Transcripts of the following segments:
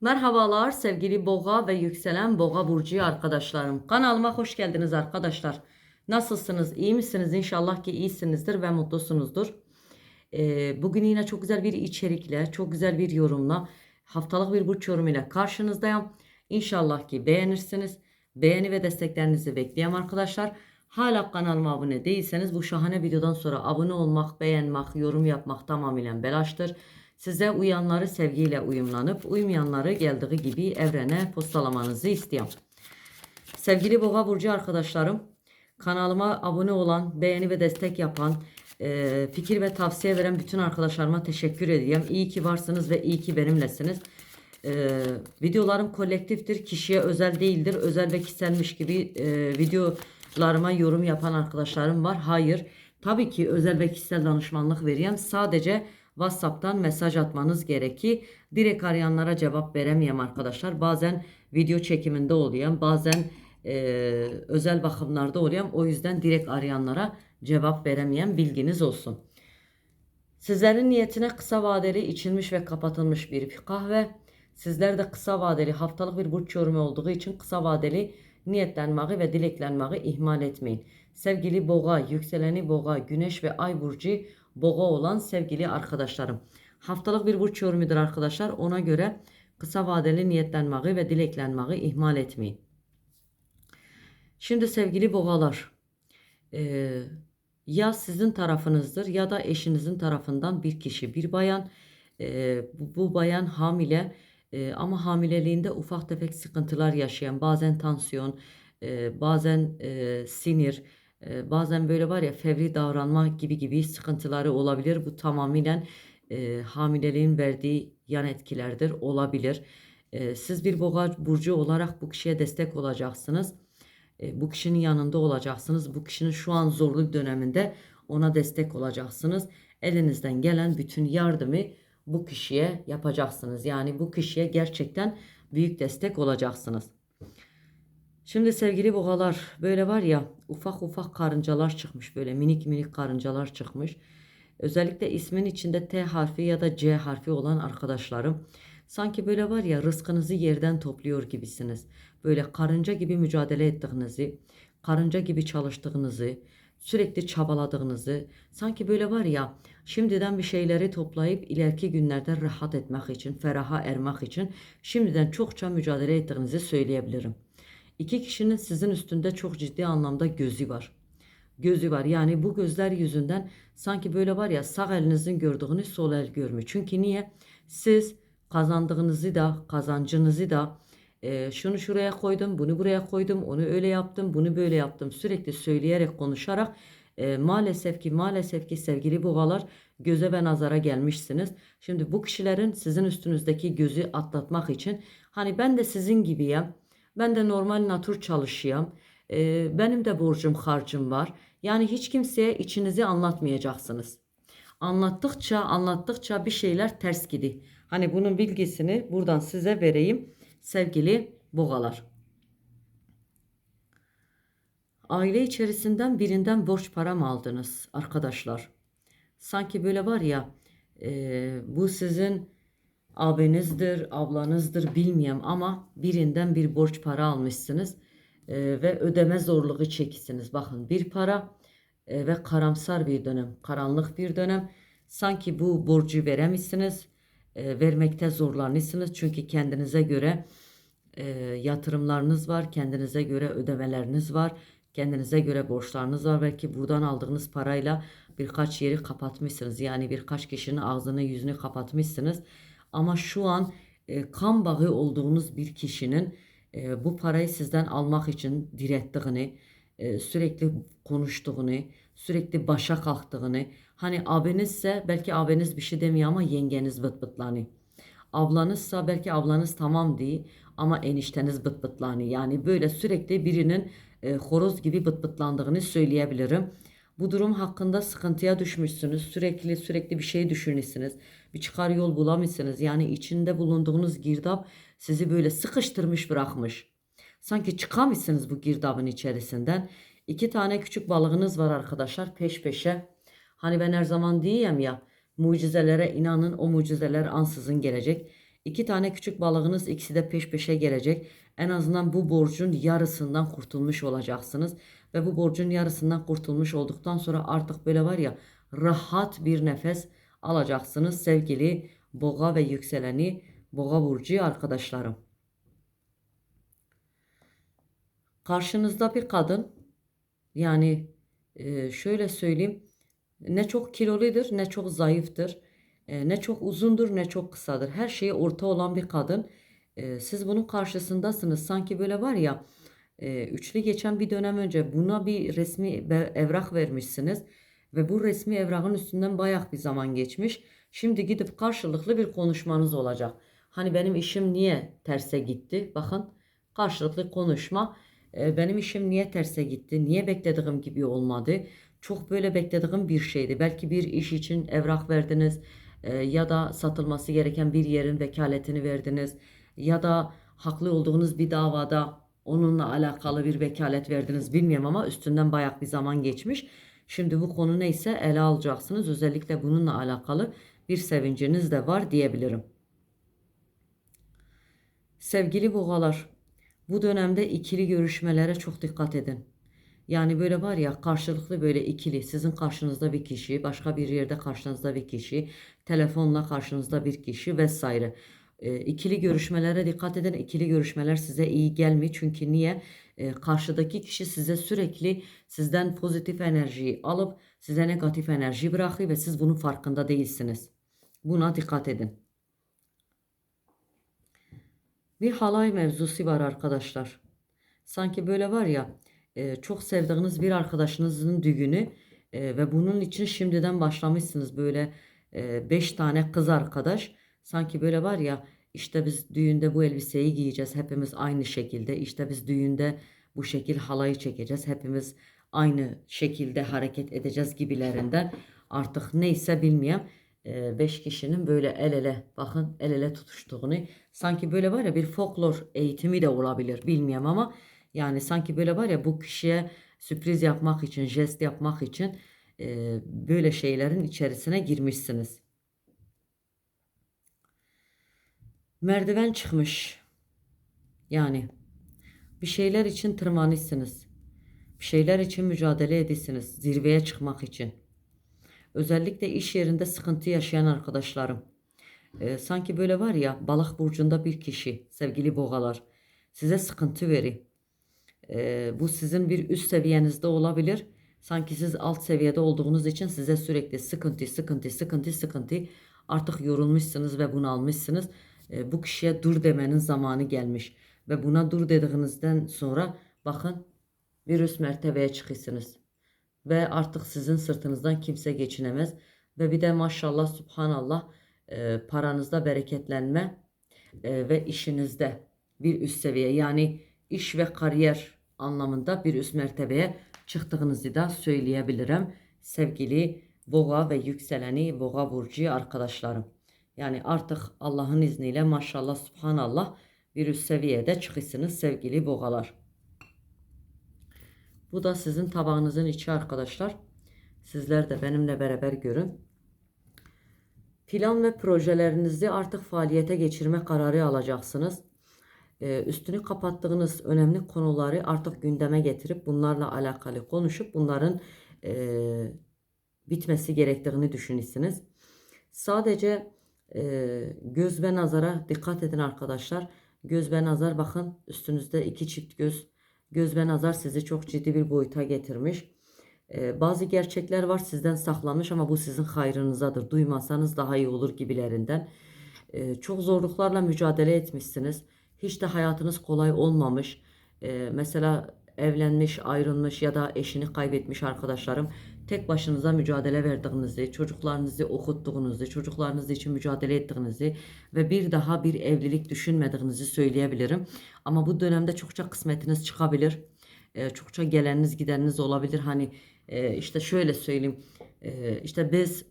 Merhabalar sevgili boğa ve yükselen boğa burcu arkadaşlarım. Kanalıma hoş geldiniz arkadaşlar. Nasılsınız? İyi misiniz? İnşallah ki iyisinizdir ve mutlusunuzdur. Ee, bugün yine çok güzel bir içerikle, çok güzel bir yorumla, haftalık bir burç yorumuyla karşınızdayım. İnşallah ki beğenirsiniz. Beğeni ve desteklerinizi bekliyorum arkadaşlar. Hala kanalıma abone değilseniz bu şahane videodan sonra abone olmak, beğenmek, yorum yapmak tamamıyla belaştır. Size uyanları sevgiyle uyumlanıp uymayanları geldiği gibi evrene postalamanızı istiyorum. Sevgili Boğa Burcu arkadaşlarım, kanalıma abone olan, beğeni ve destek yapan, e, fikir ve tavsiye veren bütün arkadaşlarıma teşekkür ediyorum. İyi ki varsınız ve iyi ki benimlesiniz. E, videolarım kolektiftir, kişiye özel değildir. Özel ve kişiselmiş gibi e, videolarıma yorum yapan arkadaşlarım var. Hayır, tabii ki özel ve kişisel danışmanlık veriyorum. Sadece WhatsApp'tan mesaj atmanız gerekir. Direkt arayanlara cevap veremeyem arkadaşlar. Bazen video çekiminde oluyorum. Bazen e, özel bakımlarda oluyorum. O yüzden direkt arayanlara cevap veremeyem bilginiz olsun. Sizlerin niyetine kısa vadeli içilmiş ve kapatılmış bir kahve. Sizler de kısa vadeli haftalık bir burç yorumu olduğu için kısa vadeli niyetlenmeyi ve dileklenmeyi ihmal etmeyin. Sevgili boğa, yükseleni boğa, güneş ve ay burcu boğa olan sevgili arkadaşlarım. Haftalık bir burç yorumudur arkadaşlar. Ona göre kısa vadeli niyetlenmeyi ve dileklenmeyi ihmal etmeyin. Şimdi sevgili boğalar, eee, ya sizin tarafınızdır ya da eşinizin tarafından bir kişi, bir bayan. Eee, bu, bu bayan hamile eee, ama hamileliğinde ufak tefek sıkıntılar yaşayan, bazen tansiyon, eee, bazen eee, sinir, bazen böyle var ya fevri davranma gibi gibi sıkıntıları olabilir. Bu tamamıyla eee, hamileliğin verdiği yan etkilerdir, olabilir. Eee, siz bir boğa burcu olarak bu kişiye destek olacaksınız. E, bu kişinin yanında olacaksınız. Bu kişinin şu an zorluk döneminde ona destek olacaksınız. Elinizden gelen bütün yardımı bu kişiye yapacaksınız. Yani bu kişiye gerçekten büyük destek olacaksınız. Şimdi sevgili boğalar böyle var ya ufak ufak karıncalar çıkmış böyle minik minik karıncalar çıkmış. Özellikle ismin içinde T harfi ya da C harfi olan arkadaşlarım sanki böyle var ya rızkınızı yerden topluyor gibisiniz. Böyle karınca gibi mücadele ettiğinizi, karınca gibi çalıştığınızı, sürekli çabaladığınızı, sanki böyle var ya şimdiden bir şeyleri toplayıp ileriki günlerde rahat etmek için, feraha ermek için şimdiden çokça mücadele ettiğinizi söyleyebilirim. İki kişinin sizin üstünde çok ciddi anlamda gözü var. Gözü var. Yani bu gözler yüzünden sanki böyle var ya sağ elinizin gördüğünü sol el görmüyor. Çünkü niye? Siz kazandığınızı da kazancınızı da e, şunu şuraya koydum, bunu buraya koydum, onu öyle yaptım, bunu böyle yaptım. Sürekli söyleyerek, konuşarak e, maalesef ki maalesef ki sevgili boğalar göze ve nazara gelmişsiniz. Şimdi bu kişilerin sizin üstünüzdeki gözü atlatmak için hani ben de sizin gibiyim. Ben de normal natür çalışıyorum. E, benim de borcum harcım var. Yani hiç kimseye içinizi anlatmayacaksınız. Anlattıkça anlattıkça bir şeyler ters gidiyor. Hani bunun bilgisini buradan size vereyim sevgili boğalar. Aile içerisinden birinden borç para mı aldınız arkadaşlar? Sanki böyle var ya e, bu sizin abinizdir, ablanızdır bilmiyorum ama birinden bir borç para almışsınız e, ve ödeme zorluğu çekisiniz. Bakın bir para e, ve karamsar bir dönem, karanlık bir dönem. Sanki bu borcu veremişsiniz, e, vermekte zorlanırsınız çünkü kendinize göre e, yatırımlarınız var, kendinize göre ödemeleriniz var, kendinize göre borçlarınız var. Belki buradan aldığınız parayla birkaç yeri kapatmışsınız. Yani birkaç kişinin ağzını yüzünü kapatmışsınız. Ama şu an e, kan bağı olduğunuz bir kişinin e, bu parayı sizden almak için direttiğini, e, sürekli konuştuğunu, sürekli başa kalktığını, hani abinizse belki abiniz bir şey demiyor ama yengeniz bıt bıtlanıyor. Ablanızsa belki ablanız tamam değil ama enişteniz bıt bıtlanıyor. Yani böyle sürekli birinin e, horoz gibi bıt bıtlandığını söyleyebilirim. Bu durum hakkında sıkıntıya düşmüşsünüz. Sürekli sürekli bir şey düşünürsünüz. Bir çıkar yol bulamıyorsunuz. Yani içinde bulunduğunuz girdap sizi böyle sıkıştırmış bırakmış. Sanki çıkamıyorsunuz bu girdabın içerisinden. İki tane küçük balığınız var arkadaşlar peş peşe. Hani ben her zaman diyeyim ya mucizelere inanın o mucizeler ansızın gelecek. İki tane küçük balığınız ikisi de peş peşe gelecek. En azından bu borcun yarısından kurtulmuş olacaksınız. Ve bu borcun yarısından kurtulmuş olduktan sonra artık böyle var ya rahat bir nefes alacaksınız sevgili boğa ve yükseleni boğa burcu arkadaşlarım. Karşınızda bir kadın yani şöyle söyleyeyim ne çok kiloludur ne çok zayıftır. E, ne çok uzundur ne çok kısadır. Her şeyi orta olan bir kadın. E, siz bunun karşısındasınız. Sanki böyle var ya e, üçlü geçen bir dönem önce buna bir resmi evrak vermişsiniz. Ve bu resmi evrakın üstünden bayağı bir zaman geçmiş. Şimdi gidip karşılıklı bir konuşmanız olacak. Hani benim işim niye terse gitti? Bakın karşılıklı konuşma. E, benim işim niye terse gitti? Niye beklediğim gibi olmadı? Çok böyle beklediğim bir şeydi. Belki bir iş için evrak verdiniz e, ya da satılması gereken bir yerin vekaletini verdiniz ya da haklı olduğunuz bir davada onunla alakalı bir vekalet verdiniz bilmiyorum ama üstünden bayağı bir zaman geçmiş. Şimdi bu konu neyse ele alacaksınız. Özellikle bununla alakalı bir sevinciniz de var diyebilirim. Sevgili boğalar, bu dönemde ikili görüşmelere çok dikkat edin. Yani böyle var ya karşılıklı böyle ikili sizin karşınızda bir kişi, başka bir yerde karşınızda bir kişi, telefonla karşınızda bir kişi vesaire. E, ikili görüşmelere dikkat edin. İkili görüşmeler size iyi gelmiyor. Çünkü niye? E, karşıdaki kişi size sürekli sizden pozitif enerjiyi alıp size negatif enerji bırakıyor ve siz bunun farkında değilsiniz. Buna dikkat edin. Bir halay mevzusu var arkadaşlar. Sanki böyle var ya e, çok sevdiğiniz bir arkadaşınızın düğünü e, ve bunun için şimdiden başlamışsınız böyle 5 tane kız arkadaş. Sanki böyle var ya işte biz düğünde bu elbiseyi giyeceğiz hepimiz aynı şekilde. İşte biz düğünde bu şekil halayı çekeceğiz hepimiz aynı şekilde hareket edeceğiz gibilerinden. Artık neyse bilmiyorum. 5 kişinin böyle el ele bakın el ele tutuştuğunu sanki böyle var ya bir folklor eğitimi de olabilir bilmiyorum ama yani sanki böyle var ya bu kişiye sürpriz yapmak için jest yapmak için e, böyle şeylerin içerisine girmişsiniz. Merdiven çıkmış. Yani bir şeyler için tırmanışsınız. Bir şeyler için mücadele edesiniz. Zirveye çıkmak için. Özellikle iş yerinde sıkıntı yaşayan arkadaşlarım. Ee, sanki böyle var ya balık burcunda bir kişi sevgili boğalar size sıkıntı veri. Ee, bu sizin bir üst seviyenizde olabilir. Sanki siz alt seviyede olduğunuz için size sürekli sıkıntı, sıkıntı, sıkıntı, sıkıntı. Artık yorulmuşsunuz ve bunalmışsınız. Ee, bu kişiye dur demenin zamanı gelmiş. Ve buna dur dediğinizden sonra bakın bir üst mertebeye çıkıyorsunuz. Ve artık sizin sırtınızdan kimse geçinemez. Ve bir de maşallah subhanallah e, paranızda bereketlenme e, ve işinizde bir üst seviye yani iş ve kariyer anlamında bir üst mertebeye çıktığınızı da söyleyebilirim. Sevgili boğa ve yükseleni boğa burcu arkadaşlarım. Yani artık Allah'ın izniyle maşallah subhanallah bir üst seviyede çıkıyorsunuz sevgili boğalar. Bu da sizin tabağınızın içi arkadaşlar. Sizler de benimle beraber görün. Plan ve projelerinizi artık faaliyete geçirme kararı alacaksınız. Ee, üstünü kapattığınız önemli konuları artık gündeme getirip bunlarla alakalı konuşup bunların e, bitmesi gerektiğini düşünürsünüz. Sadece e, göz ve nazara dikkat edin arkadaşlar. Göz ve nazar bakın üstünüzde iki çift göz. Göz ve nazar sizi çok ciddi bir boyuta getirmiş. Ee, bazı gerçekler var sizden saklanmış ama bu sizin hayrınızadır. Duymasanız daha iyi olur gibilerinden. Ee, çok zorluklarla mücadele etmişsiniz. Hiç de hayatınız kolay olmamış. Ee, mesela evlenmiş, ayrılmış ya da eşini kaybetmiş arkadaşlarım tek başınıza mücadele verdiğinizi, çocuklarınızı okuttuğunuzu, çocuklarınız için mücadele ettiğinizi ve bir daha bir evlilik düşünmediğinizi söyleyebilirim. Ama bu dönemde çokça kısmetiniz çıkabilir. Ee, çokça geleniniz gideniniz olabilir. Hani e, işte şöyle söyleyeyim. E, işte biz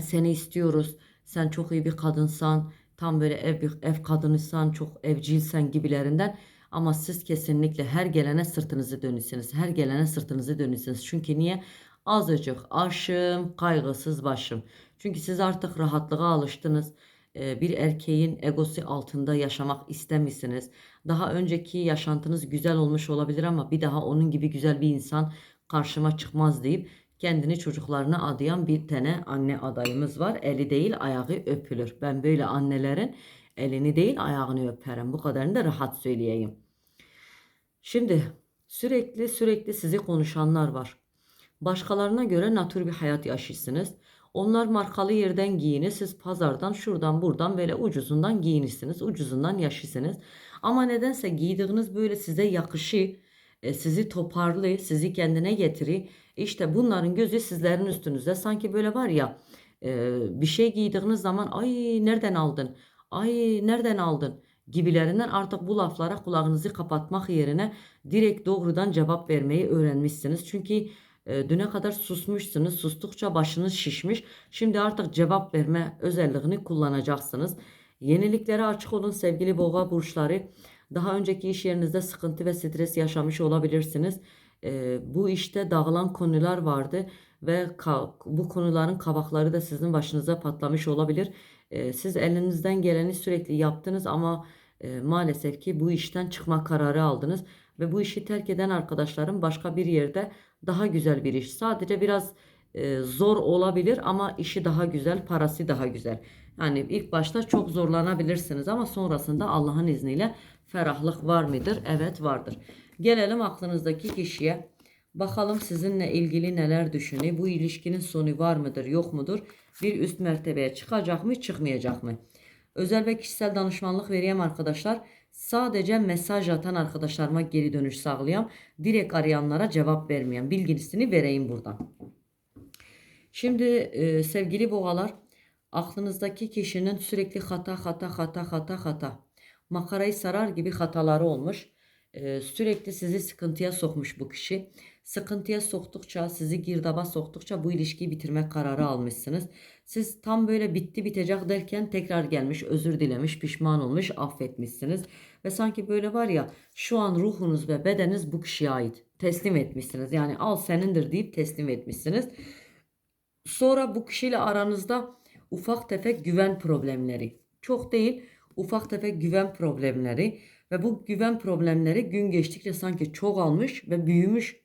seni istiyoruz. Sen çok iyi bir kadınsan. Tam böyle ev, ev kadınıysan, çok evcilsen gibilerinden. Ama siz kesinlikle her gelene sırtınızı dönürsünüz. Her gelene sırtınızı dönürsünüz. Çünkü niye? Azıcık aşım, kaygısız başım. Çünkü siz artık rahatlığa alıştınız. e, bir erkeğin egosu altında yaşamak istemişsiniz. Daha önceki yaşantınız güzel olmuş olabilir ama bir daha onun gibi güzel bir insan karşıma çıkmaz deyip kendini çocuklarına adayan bir tane anne adayımız var. Eli değil ayağı öpülür. Ben böyle annelerin elini değil ayağını öperim. Bu kadarını da rahat söyleyeyim. Şimdi sürekli sürekli sizi konuşanlar var. Başkalarına göre natür bir hayat yaşıyorsunuz. Onlar markalı yerden giyinir. Siz pazardan şuradan buradan böyle ucuzundan giyinirsiniz. Ucuzundan yaşıyorsunuz. Ama nedense giydiğiniz böyle size yakışıyor. E, sizi toparlıyor. Sizi kendine getiriyor. İşte bunların gözü sizlerin üstünüzde. Sanki böyle var ya e, bir şey giydiğiniz zaman ay nereden aldın? Ay nereden aldın? gibilerinden artık bu laflara kulağınızı kapatmak yerine direkt doğrudan cevap vermeyi öğrenmişsiniz. Çünkü e, düne kadar susmuşsunuz. Sustukça başınız şişmiş. Şimdi artık cevap verme özelliğini kullanacaksınız. Yeniliklere açık olun sevgili boğa burçları. Daha önceki iş yerinizde sıkıntı ve stres yaşamış olabilirsiniz. E, bu işte dağılan konular vardı ve bu konuların kabakları da sizin başınıza patlamış olabilir. E, siz elinizden geleni sürekli yaptınız ama e, maalesef ki bu işten çıkma kararı aldınız ve bu işi terk eden arkadaşlarım başka bir yerde daha güzel bir iş. Sadece biraz e, zor olabilir ama işi daha güzel, parası daha güzel. Yani ilk başta çok zorlanabilirsiniz ama sonrasında Allah'ın izniyle ferahlık var mıdır? Evet vardır. Gelelim aklınızdaki kişiye. Bakalım sizinle ilgili neler düşünüyor? Bu ilişkinin sonu var mıdır, yok mudur? Bir üst mertebeye çıkacak mı, çıkmayacak mı? Özel ve kişisel danışmanlık vereyim arkadaşlar. Sadece mesaj atan arkadaşlarıma geri dönüş sağlayayım. Direkt arayanlara cevap vermeyen bilgisini vereyim buradan. Şimdi e, sevgili boğalar aklınızdaki kişinin sürekli hata hata hata hata hata makarayı sarar gibi hataları olmuş. E, sürekli sizi sıkıntıya sokmuş bu kişi. Sıkıntıya soktukça, sizi girdaba soktukça bu ilişkiyi bitirme kararı almışsınız. Siz tam böyle bitti bitecek derken tekrar gelmiş, özür dilemiş, pişman olmuş, affetmişsiniz. Ve sanki böyle var ya şu an ruhunuz ve bedeniniz bu kişiye ait. Teslim etmişsiniz. Yani al senindir deyip teslim etmişsiniz. Sonra bu kişiyle aranızda ufak tefek güven problemleri. Çok değil, ufak tefek güven problemleri ve bu güven problemleri gün geçtikçe sanki çok almış ve büyümüş.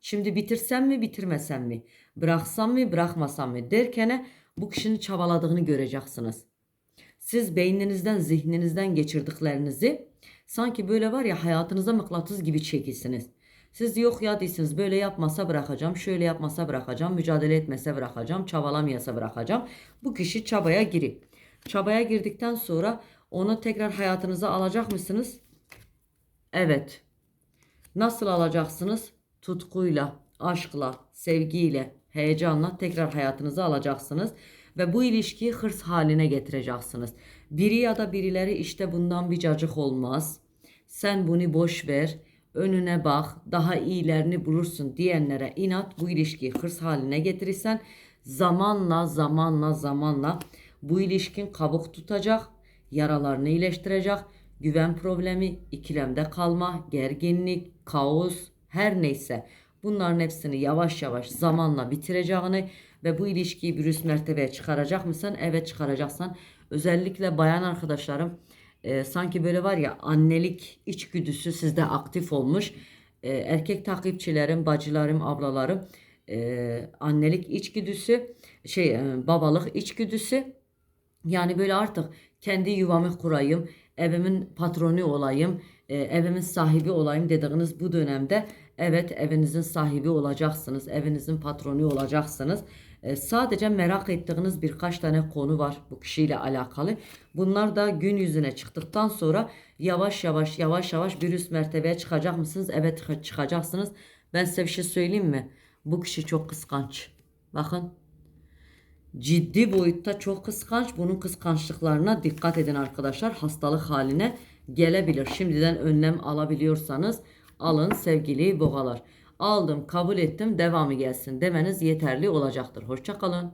Şimdi bitirsem mi bitirmesem mi? Bıraksam mı bırakmasam mı derken bu kişinin çabaladığını göreceksiniz. Siz beyninizden zihninizden geçirdiklerinizi sanki böyle var ya hayatınıza mıknatıs gibi çekilsiniz. Siz yok ya değilsiniz böyle yapmasa bırakacağım, şöyle yapmasa bırakacağım, mücadele etmese bırakacağım, çabalamayasa bırakacağım. Bu kişi çabaya girip çabaya girdikten sonra onu tekrar hayatınıza alacak mısınız? Evet. Nasıl alacaksınız? Tutkuyla, aşkla, sevgiyle, heyecanla tekrar hayatınıza alacaksınız ve bu ilişkiyi hırs haline getireceksiniz. Biri ya da birileri işte bundan bir cacık olmaz. Sen bunu boş ver, önüne bak, daha iyilerini bulursun diyenlere inat bu ilişkiyi hırs haline getirirsen zamanla zamanla zamanla bu ilişkin kabuk tutacak, yaralarını iyileştirecek, güven problemi, ikilemde kalma, gerginlik, kaos, her neyse bunların hepsini yavaş yavaş zamanla bitireceğini ve bu ilişkiyi bir üst mertebeye çıkaracak mısın? Evet çıkaracaksan. Özellikle bayan arkadaşlarım e, sanki böyle var ya annelik içgüdüsü sizde aktif olmuş. E, erkek takipçilerim, bacılarım, ablalarım e, annelik içgüdüsü, şey e, babalık içgüdüsü yani böyle artık kendi yuvamı kurayım, evimin patronu olayım, e, evimin sahibi olayım dediğiniz bu dönemde evet evinizin sahibi olacaksınız, evinizin patronu olacaksınız. E, sadece merak ettiğiniz birkaç tane konu var bu kişiyle alakalı. Bunlar da gün yüzüne çıktıktan sonra yavaş yavaş yavaş yavaş bir üst mertebeye çıkacak mısınız? Evet çıkacaksınız. Ben size bir şey söyleyeyim mi? Bu kişi çok kıskanç. Bakın ciddi boyutta çok kıskanç. Bunun kıskançlıklarına dikkat edin arkadaşlar. Hastalık haline gelebilir. Şimdiden önlem alabiliyorsanız alın sevgili boğalar. Aldım, kabul ettim, devamı gelsin demeniz yeterli olacaktır. Hoşçakalın.